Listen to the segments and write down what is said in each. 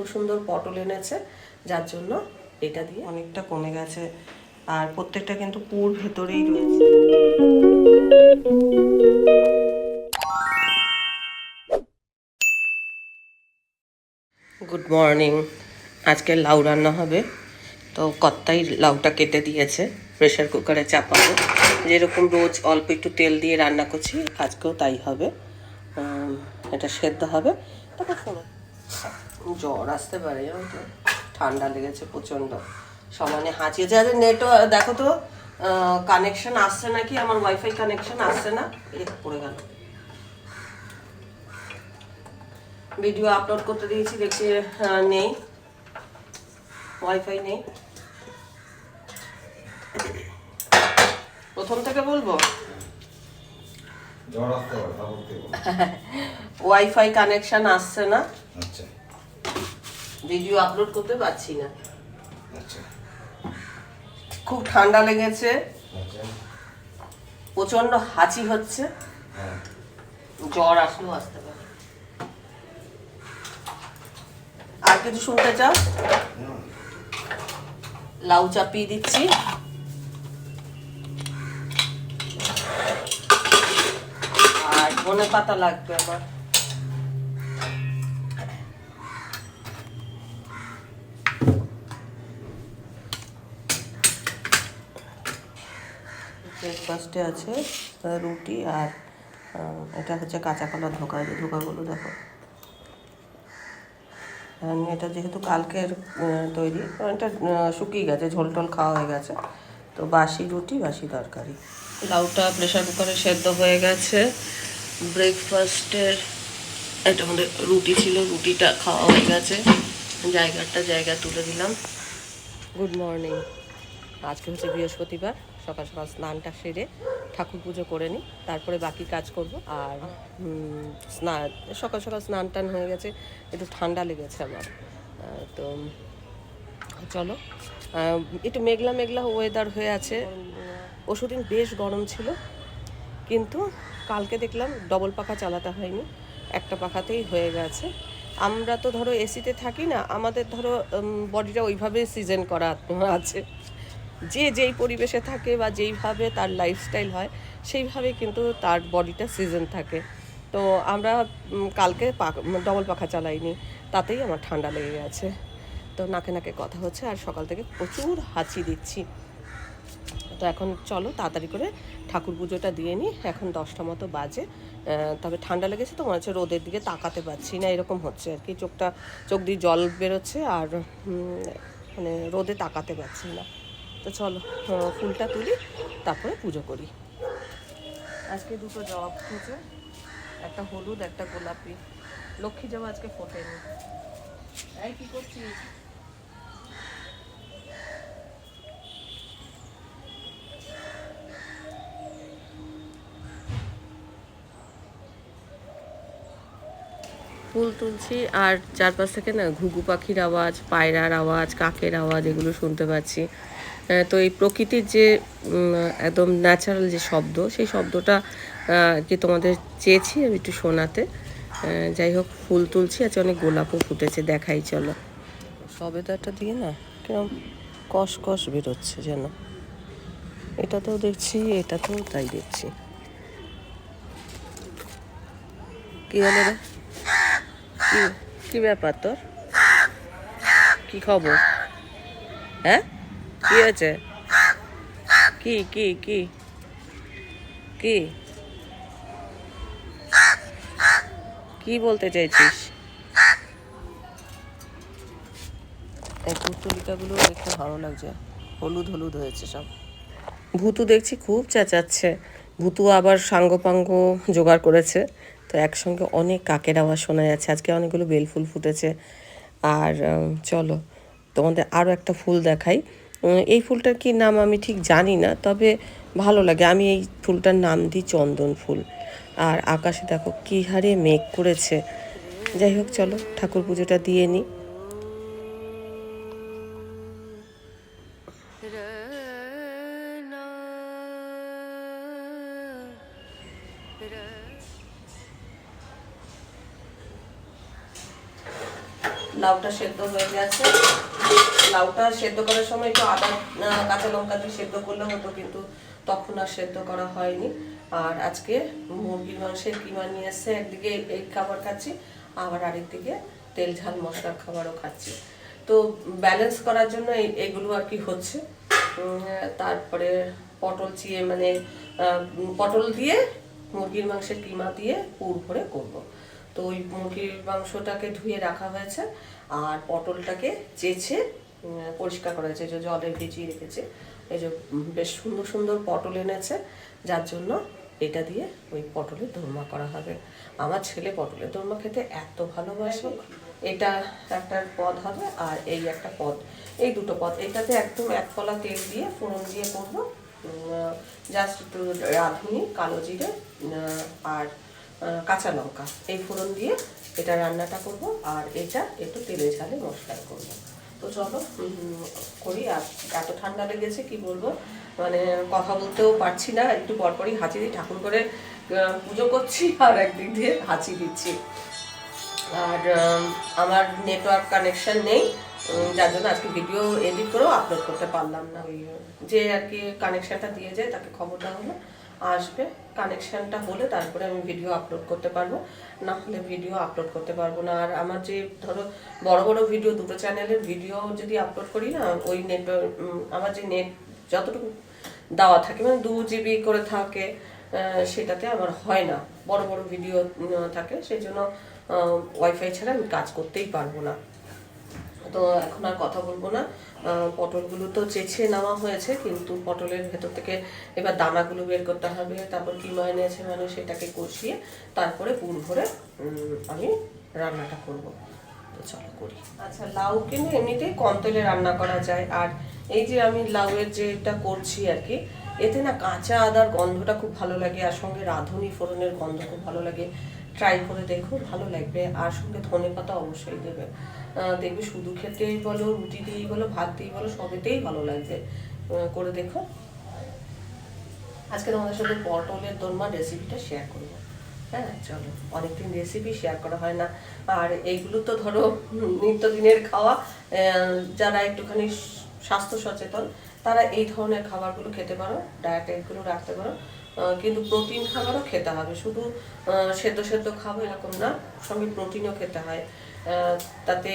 খুব সুন্দর পটল এনেছে, যার জন্য এটা দিয়ে অনেকটা কমে গেছে। আর প্রত্যেকটা কিন্তু পুর ভেতরেই রয়েছে। গুড মর্নিং আজকে লাউ রান্না হবে। তো কত্তাই লাউটা কেটে দিয়েছে প্রেশার কুকারে চাপাবো। যেরকম রোজ অল্প একটু তেল দিয়ে রান্না করছি, আজকেও তাই হবে। এটা সেদ্ধ হবে। তারপর জ্বর আসতে পারে জানো তো? ঠান্ডা লেগেছে প্রচণ্ড। সমানে হাঁচিয়ে যাদের নেট দেখো তো কানেকশন আসছে নাকি? আমার ওয়াইফাই কানেকশন আসছে না? এই পড়ে গেল। ভিডিও আপলোড করতে দিয়েছি দেখছি নেই। ওয়াইফাই নেই। প্রথম থেকে বলব। ওয়াইফাই কানেকশন আসছে না। আচ্ছা। ভিডিও আপলোড করতে পারছি না। আচ্ছা। খুব ঠান্ডা লেগেছে। আচ্ছা। প্রচণ্ড হাঁচি হচ্ছে। হ্যাঁ। জ্বর আসলেও আসতে পারে। আর কিছু শুনতে চাও। লাউ চাপিয়ে দিচ্ছি। আর ধনে পাতা লাগবে আমার। ব্রেকফাস্টে আছে রুটি আর এটা হচ্ছে কাঁচা কলা ধোকা যে ধোকাগুলো দেখো। এটা যেহেতু কালকের তৈরি এটা শুকিয়ে গেছে ঝোল টোল খাওয়া হয়ে গেছে। তো বাসি রুটি বাসি তরকারি। লাউটা প্রেশার কুকারে সেদ্ধ হয়ে গেছে। ব্রেকফাস্টের এটা আমাদের রুটি ছিল রুটিটা খাওয়া হয়ে গেছে। জায়গাটা জায়গা তুলে দিলাম। গুড মর্নিং আজকে হচ্ছে বৃহস্পতিবার। সকাল সকাল স্নানটা সেরে ঠাকুর পুজো করে নিই, তারপরে বাকি কাজ করব। আর স্নান সকাল সকাল স্নান টান হয়ে গেছে, একটু ঠান্ডা লেগেছে আমার। তো, চলো। একটু মেঘলা মেঘলা ওয়েদার হয়ে আছে। ওষুদিন বেশ গরম ছিল, কিন্তু কালকে দেখলাম ডবল পাখা চালাতে হয়নি, একটা পাখাতেই হয়ে গেছে। আমরা তো ধরো এসিতে থাকি না, আমাদের ধরো বডিটা ওইভাবে সিজন করা আছে। যে যেই পরিবেশে থাকে বা যেইভাবে তার লাইফস্টাইল হয় সেইভাবে কিন্তু তার বডিটা সিজন থাকে। তো আমরা কালকে ডবল পাখা চালাইনি, তাতেই আমার ঠান্ডা লেগে গেছে। তো নাকে নাকে কথা হচ্ছে আর সকাল থেকে প্রচুর হাঁচি দিচ্ছি। তো এখন চলো তাড়াতাড়ি করে ঠাকুর পুজোটা দিয়ে নিই। এখন দশটা মতো বাজে। তবে ঠান্ডা লেগেছে তো মনে হচ্ছে রোদের দিকে তাকাতে পারছি না, এরকম হচ্ছে আর কি। চোখটা, চোখ দিয়ে জল বেরোচ্ছে আর মানে রোদে তাকাতে পারছি না। তো চলো ফুলটা তুলি তারপরে পুজো করি। আজকে দুটো জবা ফুটেছে একটা হলুদ একটা গোলাপি। লক্ষ্মী জবা আজকে ফোটেনি এই কি করছিস? ফুল তুলছি আর চারপাশ থেকে না ঘুঘু পাখির আওয়াজ পায়রার আওয়াজ কাকের আওয়াজ এগুলো শুনতে পাচ্ছি। তো এই প্রকৃতির যে একদম ন্যাচারাল যে শব্দ, সেই শব্দটা কি তোমাদের চেয়েছি আমি একটু শোনাতে। যাই হোক, ফুল তুলছি আছে অনেক গোলাপও ফুটেছে, দেখাই, চলো। সবেদাটা দিয়ে না, কিরম কষ কষ বেরোচ্ছে যেন। এটাতেও দেখছি, এটাতেও তাই দেখছি। কি হলো রে? কি ব্যাপার তোর? কি খবর? হ্যাঁ? কি হয়েছে? কি কি কি? কি? কি বলতে চাইছিস? এই পুতুলিকাগুলো দেখতে ভালো লাগছে। হলুদ হলুদ হয়েছে সব। ভূতু দেখছি খুব চেঁচাচ্ছে। ভূতু আবার সাঙ্গপাঙ্গ জোগাড় করেছে। তো একসঙ্গে অনেক কাকের আওয়াজ শোনা যাচ্ছে। আজকে অনেকগুলো বেলফুল ফুটেছে। আর চলো তোমাদের আরও একটা ফুল দেখাই। এই ফুলটার কি নাম আমি ঠিক জানি না, তবে ভালো লাগে। আমি এই ফুলটার নাম দিই চন্দন ফুল। আর আকাশে দেখো কী হারে মেঘ করেছে। যাই হোক, চলো ঠাকুর পুজোটা দিয়ে নিই। লাউটা সেদ্ধ হয়ে গেছে। লাউটা সেদ্ধ করার সময় একটু আদা কাঁচা লঙ্কা দিয়ে সেদ্ধ করলে হতো, কিন্তু তখন আর সেদ্ধ করা হয়নি। আর আজকে মুরগির মাংসের কিমা নিয়ে এসছে, একদিকে এই খাবার খাচ্ছি, আবার আরেকদিকে তেল ঝাল মশলার খাবারও খাচ্ছি। তো ব্যালেন্স করার জন্য এগুলো আর কি হচ্ছে। তারপরে পটল চিয়ে মানে পটল দিয়ে মুরগির মাংসের কিমা দিয়ে পুর ভরে করব। তো ওই মুরগির মাংসটাকে ধুয়ে রাখা হয়েছে আর পটলটাকে চেঁচে পরিষ্কার করা হয়েছে। যে জলে ভিজিয়ে রেখেছে। এই যে বেশ সুন্দর সুন্দর পটল এনেছে। যার জন্য এটা দিয়ে ওই পটলের দোরমা করা হবে। আমার ছেলে পটলের দোরমা খেতে এত ভালোবাসে। এটা একটা পদ হবে আর এই একটা পদ। এই দুটো পদ। এটাতে একদম এক কলা তেল দিয়ে ফোড়ন দিয়ে করব। জাস্ট একটু রাঁধুনি, কালো জিরে আর কাঁচা লঙ্কা। এই ফোড়ন দিয়ে এটা রান্নাটা করব আর এটা একটু তেলে ঝালে মশলায় করব। তো চলো করি। আর এত ঠান্ডা লেগেছে, কি বলব? মানে কথা বলতেও পারছি না। একটু পরপরই হাঁচি দিই ঠাকুর করে পুজো করছি আর একদিক দিয়ে হাঁচি দিচ্ছি। আর আমার নেটওয়ার্ক কানেকশন নেই। যার জন্য আজকে ভিডিও এডিট করেও আপলোড করতে পারলাম না। ওই, যে আর কি কানেকশানটা দিয়ে যায়, তাকে খবর দেওয়া হলো। আসবে কানেকশানটা হলে তারপরে আমি ভিডিও আপলোড করতে পারব। না হলে ভিডিও আপলোড করতে পারব না। আর আমার যে ধরো, বড় বড় ভিডিও দুটো চ্যানেলের ভিডিও যদি আপলোড করি না, ওই নেট আমার যে নেট যতটুকু দেওয়া থাকে মানে দু জিবি করে থাকে সেটাতে আমার হয় না। বড় বড় ভিডিও থাকে সেই জন্য ওয়াইফাই ছাড়া আমি কাজ করতেই পারব না। তো এখন আর কথা বলব না। পটলগুলো তো চেঁচে নেওয়া হয়েছে, কিন্তু পটলের ভেতর থেকে এবার দানাগুলো বের করতে হবে, তারপর কিমা এনেছে মানে সেটাকে কষিয়ে তারপরে পুর ভরে আমি রান্নাটা করব। তো চলো করি। আচ্ছা লাউ কিন্তু এমনিতেই কম তেলে রান্না করা যায়, আর এই যে আমি লাউয়ের যেটা করছি আর কি, এতে না কাঁচা আদার গন্ধটা খুব ভালো লাগে, আর সঙ্গে রাঁধুনি ফোড়নের গন্ধ খুব ভালো লাগে। ট্রাই করে দেখো, ভালো লাগবে। আর সঙ্গে ধনে পাতা অবশ্যই দেবে। দেখবে শুধু খেতেই বলো, রুটি দিয়েই বলো, ভাত দিয়েই বলো, সবেতেই ভালো লাগবে। করে দেখো। আজকে তোমাদের সাথে পটলের দোরমা রেসিপিটা শেয়ার করব। হ্যাঁ চলো। অনেকদিন রেসিপি শেয়ার করা হয় না। আর এইগুলো তো ধরো নিত্যদিনের খাওয়া। যারা একটুখানি স্বাস্থ্য সচেতন, তারা এই ধরনের খাবারগুলো খেতে পারো ডায়েট এগুলো রাখতে পারো। কিন্তু প্রোটিন খাবারও খেতে হবে। শুধু সেদ্ধ সেদ্ধ খাব এরকম না, সঙ্গে প্রোটিনও খেতে হয়। তাতে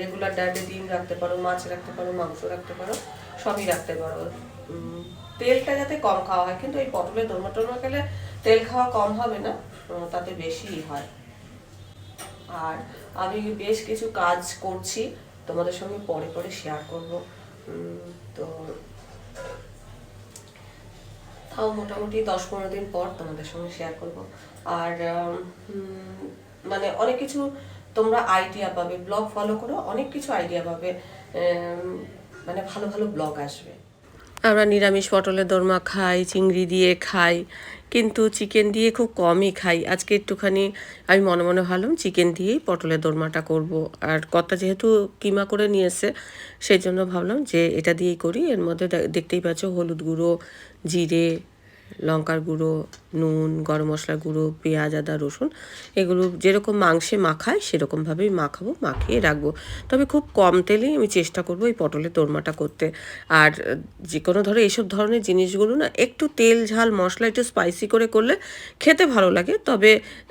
রেগুলার ডায়েটে ডিম রাখতে পারো, মাছ রাখতে পারো, মাংস রাখতে পারো, সবই রাখতে পারো। তেলটা যাতে কম খাওয়া হয়, কিন্তু এই পটলের দোরমা টোরমা খেলে তেল খাওয়া কম হবে না তাতে বেশিই হয়। আর আমি বেশ কিছু কাজ করছি, তোমাদের সঙ্গে পরে পরে শেয়ার করব। তো তাও মোটামুটি দশ পনেরো দিন পর তোমাদের সঙ্গে শেয়ার করব। আর মানে অনেক কিছু তোমরা আইডিয়া পাবে ব্লগ ফলো করো, অনেক কিছু আইডিয়া পাবে মানে ভালো ভালো ব্লগ আসবে। আমরা নিরামিষ পটলের দরমা খাই, চিংড়ি দিয়ে খাই, কিন্তু চিকেন দিয়ে খুব কমই খাই। আজকে একটুখানি আমি মনে মনে ভাবলাম চিকেন দিয়েই পটলের দোরমাটা করব। আর কর্তা যেহেতু কিমা করে নিয়েছে সেই জন্য ভাবলাম যে এটা দিয়েই করি। এর মধ্যে দেখতেই পাচ্ছ হলুদ গুঁড়ো, জিরে লঙ্কার গুঁড়ো, নুন, গরম মশলা গুঁড়ো, পেঁয়াজ, আদা, রসুন, এগুলো যেরকম মাংসে মাখায় সেরকমভাবেই মাখাবো, মাখিয়ে রাখব। তবে খুব কম তেলেই আমি চেষ্টা করব এই পটলের দোরমাটা করতে। আর যে কোনো ধরো এইসব ধরনের জিনিসগুলো না, একটু তেল, ঝাল, মশলা একটু স্পাইসি করে করলে খেতে ভালো লাগে। তবে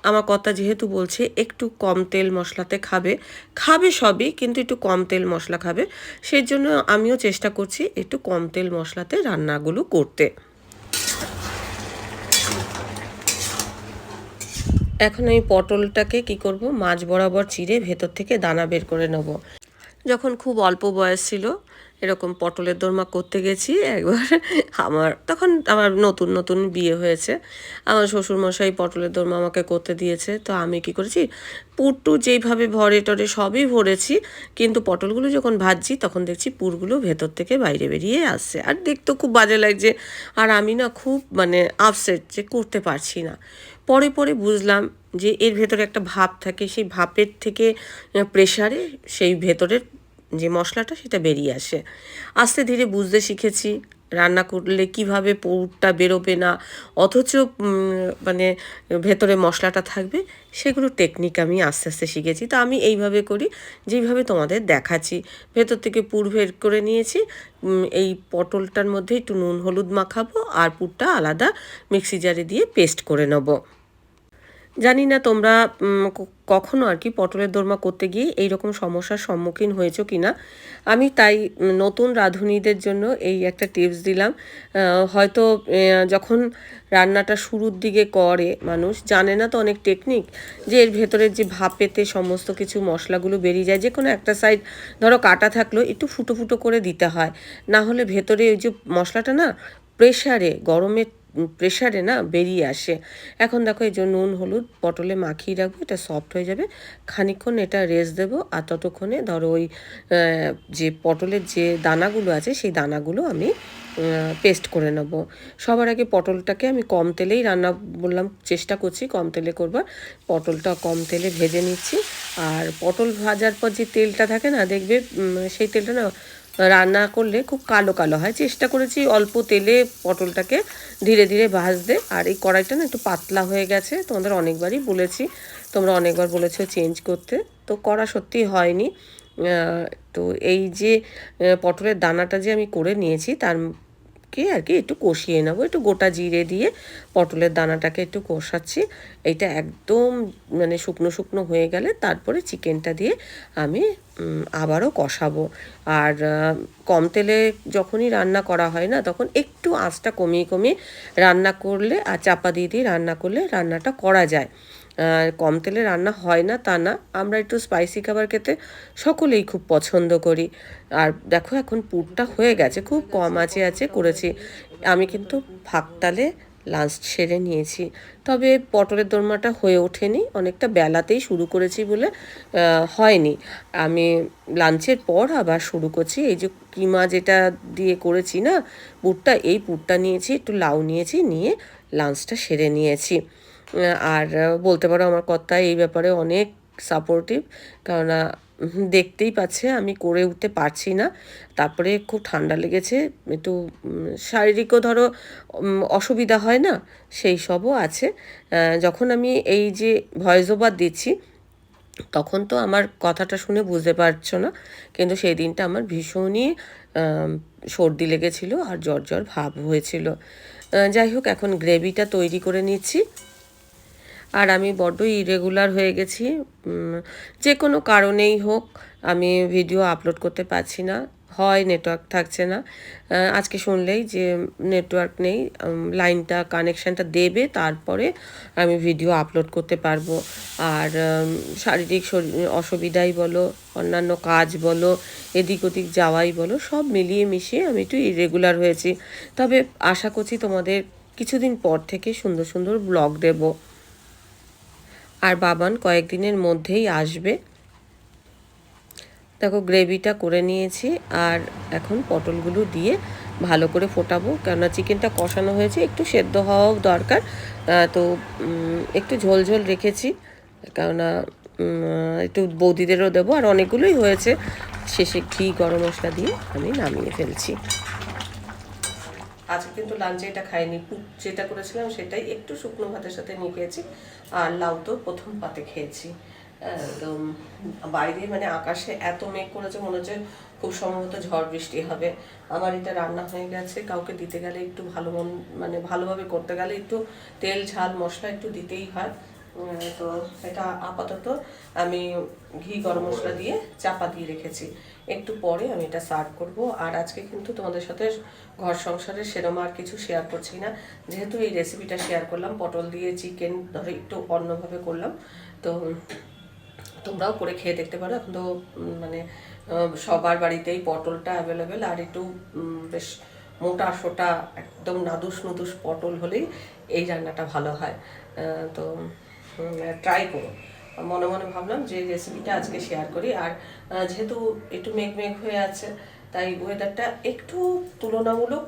আমার কথা যেহেতু বলছে একটু কম তেল মশলাতে খাবে খাবে সবই কিন্তু একটু কম তেল মশলা খাবে। সেই জন্য আমিও চেষ্টা করছি একটু কম তেল মশলাতে রান্নাগুলো করতে। এখন আমি পটলটাকে কি করব? মাছ বরাবর চিড়ে ভেতর থেকে দানা বের করে নেব। যখন খুব অল্প বয়স ছিল এরকম পটলের দোরমা করতে গেছি, একবার আমার, তখন আমার নতুন নতুন বিয়ে হয়েছে। আমার শ্বশুরমশাই পটলের দোরমা আমাকে করতে দিয়েছে। তো আমি কি করেছি পুরটু যেইভাবে ভরে টরে সবই ভরেছি, কিন্তু পটলগুলো যখন ভাজছি, তখন দেখছি পুরগুলো ভেতর থেকে বাইরে বেরিয়ে আসছে। আর দেখতে খুব বাজে লাগছে। আর আমি না খুব মানে আপসেট যে করতে পারছি না। পরে পরে বুঝলাম যে এর ভেতরে একটা ভাপ থাকে, সেই ভাপের থেকে প্রেশারে সেই ভেতরের যে মশলাটা সেটা বেরিয়ে আসে। আস্তে ধীরে বুঝতে শিখেছি রান্না করলে কীভাবে পুরটা বেরোবে না, অথচ মানে ভেতরে মশলাটা থাকবে, সেগুলো টেকনিক আমি আস্তে আস্তে শিখেছি। তো আমি এইভাবে করি যেইভাবে তোমাদের দেখাচ্ছি। ভেতর থেকে পুর বের করে নিয়েছি এই পটলটার মধ্যে একটু নুন হলুদ মাখাবো আর পুরটা আলাদা মিক্সি জারে দিয়ে পেস্ট করে নেব। জানি না তোমরা কখনো আর কি পটলের দোরমা করতে গিয়ে এই রকম সমস্যার সম্মুখীন হয়েছো কি না আমি তাই নতুন রাঁধুনিদের জন্য এই একটা টিপস দিলাম। হয়তো যখন রান্নাটা শুরুর দিকে করে মানুষ, জানে না তো অনেক টেকনিক যে এর ভেতরের যে ভাপেতে সমস্ত কিছু মশলাগুলো বেরিয়ে যায়। যে কোনো একটা সাইড ধরো কাটা থাকল একটু ফুটো ফুটো করে দিতে হয়। না হলে ভেতরে ওই যে মশলাটা না প্রেশারে গরমে প্রেশারে না বেরিয়ে আসে। এখন দেখো এই যে নুন, হলুদ, পটলে মাখিয়ে রাখব, এটা সফট হয়ে যাবে। খানিকক্ষণ এটা রেস্ট দেবো আর ততক্ষণে ধরো ওই যে পটলের যে দানাগুলো আছে, সেই দানাগুলো আমি পেস্ট করে নেব। সবার আগে পটলটাকে আমি কম তেলেই রান্না বললাম, চেষ্টা করছি কম তেলে করবার। পটলটা কম তেলে ভেজে নিচ্ছি। আর পটল ভাজার পর যে তেলটা থাকে না, দেখবে সেই তেলটা না রান্না করলে খুব কালো কালো হয়। চেষ্টা করেছি অল্প তেলে পটলটাকে ধীরে ধীরে ভাজতে। আর এই কড়াইটা না একটু পাতলা হয়ে গেছে। তোমাদের অনেকবারই বলেছি। তোমরা অনেকবার বলেছ চেঞ্জ করতে। তো করা সত্যি হয়নি। তো এই যে পটলের দানাটা যে আমি করে নিয়েছি, তার কে আর কি একটু কষিয়ে নেব, একটু গোটা জিরে দিয়ে পটলের দানাটাকে একটু কষাচ্ছি। এটা একদম মানে শুকনো শুকনো হয়ে গেলে তারপরে চিকেনটা দিয়ে আমি আবারও কষাবো। আর কম তেলে যখনই রান্না করা হয় না তখন একটু আঁচটা কমিয়ে কমিয়ে রান্না করলে, আর চাপা দিয়ে দিয়ে রান্না করলে রান্নাটা করা যায়। কম তেলে রান্না হয় না, তা না। আমরা একটু স্পাইসি খাবার খেতে সকলেই খুব পছন্দ করি। আর দেখো এখন পুরটা হয়ে গেছে, খুব কম আছে আছে করেছি। আমি কিন্তু ফাঁকতালে লাঞ্চ সেরে নিয়েছি। তবে পটলের দোরমাটা হয়ে ওঠেনি, অনেকটা বেলাতেই শুরু করেছি বলে হয়নি। আমি লাঞ্চের পর আবার শুরু করছি। এই যে কিমা যেটা দিয়ে করেছি না, পুরটা, এই পুরটা নিয়েছি, একটু লাউ নিয়েছি, নিয়ে লাঞ্চটা সেরে নিয়েছি। আর বলতে পারো আমার কর্তা এই ব্যাপারে অনেক সাপোর্টিভ কেননা দেখতেই পাচ্ছে আমি করে উঠতে পারছি না। তারপরে খুব ঠান্ডা লেগেছে, একটু শারীরিকও ধরো অসুবিধা হয় না, সেই সবও আছে। যখন আমি এই যে ভয়েস ওভার দিচ্ছি, তখন তো আমার কথাটা শুনে বুঝতে পারছ না, কিন্তু সেই দিনটা আমার ভীষণই সর্দি লেগেছিল আর জ্বর জ্বর ভাব হয়েছিল। যাই হোক, এখন গ্রেভিটা তৈরি করে নিচ্ছি। আর আমি বড্ড ইরেগুলার হয়ে গেছি। যে কোনো কারণেই হোক, আমি ভিডিও আপলোড করতে পারছি না। হয় নেটওয়ার্ক থাকছে না। আজকে শুনলেই যে নেটওয়ার্ক নেই লাইনটা কানেকশানটা দেবে, তারপরে আমি ভিডিও আপলোড করতে পারব। আর শারীরিক শরীর- অসুবিধাই বলো, অন্যান্য কাজ বলো, এদিক ওদিক যাওয়াই বলো, সব মিলিয়ে মিশিয়ে আমি একটু ইরেগুলার হয়েছি। তবে আশা করছি তোমাদের কিছুদিন পর থেকে সুন্দর সুন্দর ব্লগ দেবো। আর বাবান কয়েকদিনের মধ্যেই আসবে। দেখো, গ্রেভিটা করে নিয়েছি আর এখন পটলগুলো দিয়ে ভালো করে ফোটাবো। কেননা চিকেনটা কষানো হয়েছে, একটু সেদ্ধ হওয়াও দরকার। তো একটু ঝোল ঝোল রেখেছি, কেননা একটু বৌদিদেরও দেবো। আর অনেকগুলোই হয়েছে। শেষে ঘি, গরম মশলা দিয়ে আমি নামিয়ে ফেলছি। আজকে কিন্তু লাঞ্চে এটা খাইনি। যেটা করেছিলাম সেটাই একটু শুকনো ভাতের সাথে নিয়ে খেয়েছি আর লাউ তো প্রথম পাতে খেয়েছি। তো বাইরে মানে আকাশে এত মেঘ করেছে মনে হচ্ছে খুব সম্ভবত ঝড় বৃষ্টি হবে। আমার এটা রান্না হয়ে গেছে, কাউকে দিতে গেলে একটু ভালো মন মানে ভালোভাবে করতে গেলে একটু তেল, ঝাল, মশলা একটু দিতেই হয়। তো এটা আপাতত আমি ঘি, গরম মশলা দিয়ে চাপা দিয়ে রেখেছি। একটু পরে আমি এটা সার্ভ করব। আর আজকে কিন্তু তোমাদের সাথে ঘর সংসারের সেরম আর কিছু শেয়ার করছি না। যেহেতু এই রেসিপিটা শেয়ার করলাম, পটল দিয়ে চিকেন ধরে একটু অন্যভাবে করলাম, তো তোমরাও করে খেয়ে দেখতে পারো। এখন তো মানে সবার বাড়িতেই পটলটা অ্যাভেলেবেল আর একটু বেশ মোটা সোটা, একদম নাদুস নুদুস পটল হলেই এই রান্নাটা ভালো হয়। তো ট্রাই করো মনে মনে ভাবলাম যে রেসিপিটা আজকে শেয়ার করি। আর যেহেতু একটু মেঘ মেঘ হয়ে আছে, তাই ওয়েদারটা একটু তুলনামূলক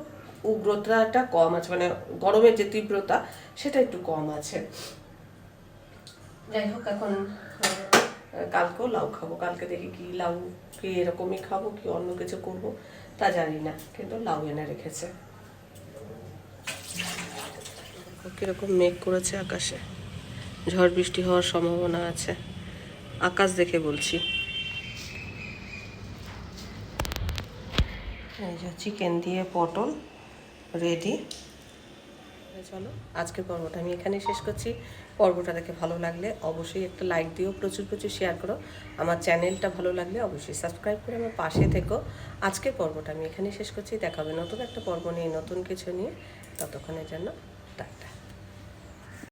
উগ্রতাটা কম আছে মানে গরমের যে তীব্রতা, সেটা একটু কম আছে। যাই হোক, এখন কালকেও লাউ খাব। কালকে দেখি কি লাউ, কি এরকমই খাব, কি অন্য কিছু করব, তা জানি না, কিন্তু লাউ এনে রেখেছে। কীরকম মেঘ করেছে আকাশে। ঝড় বৃষ্টি হওয়ার সম্ভাবনা আছে। আকাশ দেখে বলছি। চিকেন দিয়ে পটল রেডি চলো, আজকের পর্বটা আমি এখানেই শেষ করছি। পর্বটা দেখে ভালো লাগলে অবশ্যই একটা লাইক দিও, প্রচুর প্রচুর শেয়ার করো। আমার চ্যানেলটা ভালো লাগলে অবশ্যই সাবস্ক্রাইব করে আমার পাশে থেকো। আজকের পর্বটা আমি এখানেই শেষ করছি। দেখাবে নতুন একটা পর্ব নিয়ে, নতুন কিছু নিয়ে। ততক্ষণের জন্য টাটা।